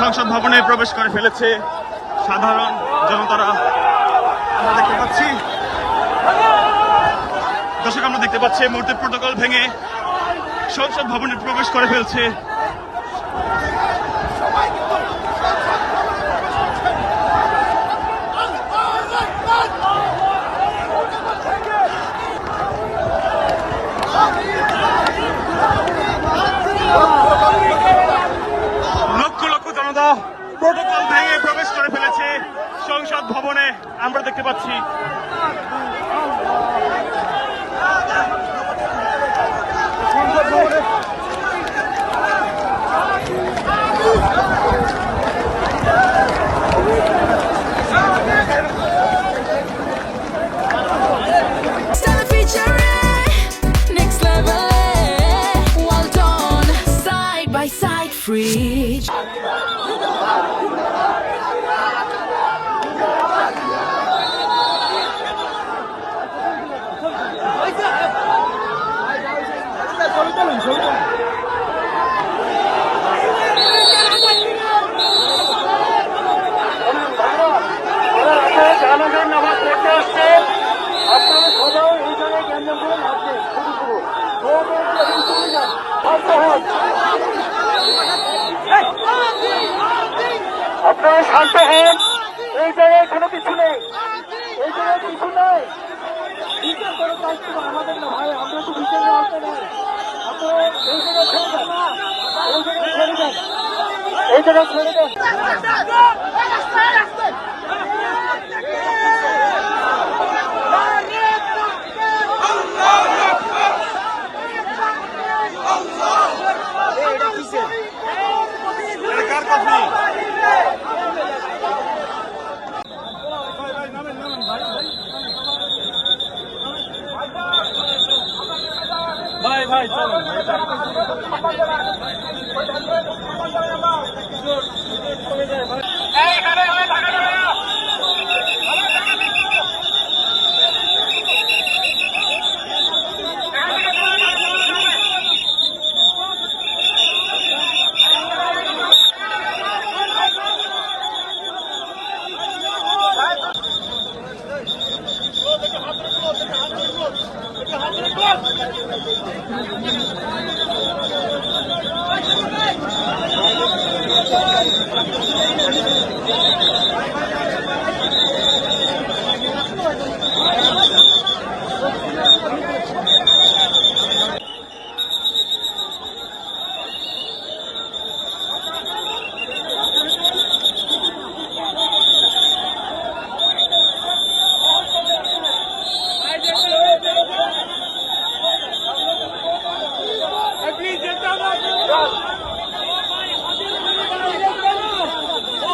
সংসদ ভবনে প্রবেশ করে ফেলেছে সাধারণ জনতারা। আমরা দেখতে পাচ্ছি। দর্শক, আমরা দেখতে পাচ্ছি মূর্তির প্রোটোকল ভেঙে সংসদ ভবনে প্রবেশ করে ফেলছে প্রোটোকল ভেঙে প্রবেশ করে ফেলেছে। সংসদ ভবনে আমরা দেখতে পাচ্ছি। Stella নামাজ পড়তে আসছে আপনারা সবাই এই জায়গায় গ্যাঞ্জাম করে নাচবেন শুরু শান্ত হন। এই জায়গায় কোনো কিছু নেই। এই জায়গায় কিছু নেই বিচার করে দায়িত্ব আমাদের না ভাই আমরা তো বিচার আসতে নাই আপনারা এই জায়গায় ছেড়ে দেন এই জায়গায় ছেড়ে দেন এই কফি ভাই ভাই চলো যান যান আপনারা চলে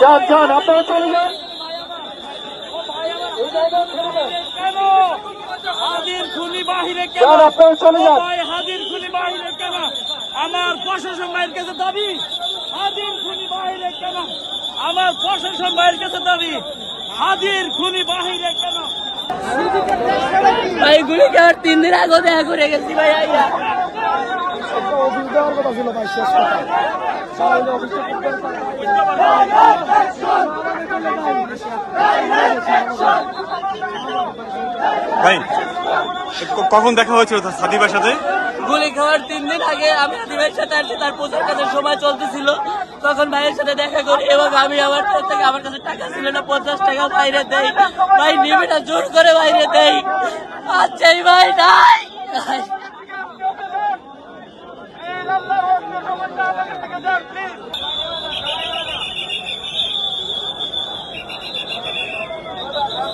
যান যান আপনারা চলে যান। আমার প্রশাসন ভাইয়ের কাছে দাবি। হাজির খুনি বাহিরে কেন? আমার প্রশাসন ভাইয়ের কাছে দাবি। হাজির খুনি বাহিরে কেন? ভাই গুলি খাওয়ার তিন দিন আগে দেখা করে গেছি ভাই আইয়া। কথা ছিল ভাই শেষ কথা। ভাই কখন দেখা হয়েছিল সাদিবার সাথে? গুলি খাওয়ার তিন দিন আগে আমি ভাইয়ের সাথে আসছি, তার প্রচার কাজের সময় চলতেছিল। তখন ভাইয়ের সাথে দেখা করি এবং আমি আমার থেকে আমার কাছে টাকা ছিল না, পঞ্চাশ টাকা বাইরে দেই। ভাই নিবিটা জোর করে বাইরে দেই। আচ্ছা ভাই, নাই!